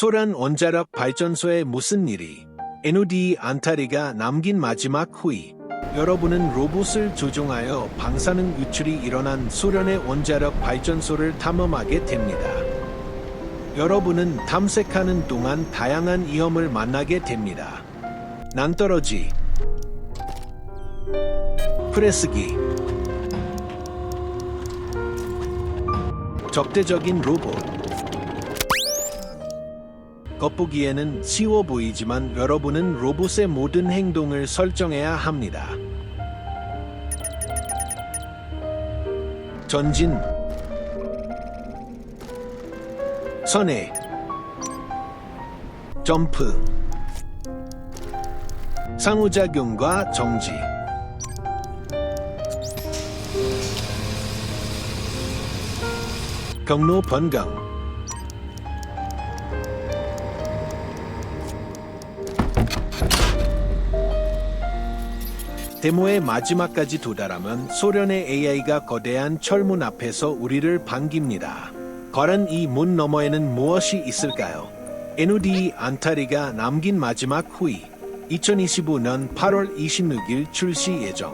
소련 원자력 발전소에 무슨 일이? NUD 안타리가 남긴 마지막 후이. 여러분은 로봇을 조종하여 방사능 유출이 일어난 소련의 원자력 발전소를 탐험하게 됩니다. 여러분은 탐색하는 동안 다양한 위험을 만나게 됩니다. 낭떠러지, 프레스기, 적대적인 로봇. 겉보기에는 쉬워 보이지만 여러분은 로봇의 모든 행동을 설정해야 합니다. 전진, 선회, 점프, 상호작용과 정지. 경로 변경 데모의 마지막까지 도달하면 소련의 AI가 거대한 철문 앞에서 우리를 반깁니다. 과연 이 문 너머에는 무엇이 있을까요? NUD 안타리가 남긴 마지막 후이 2025년 8월 26일 출시 예정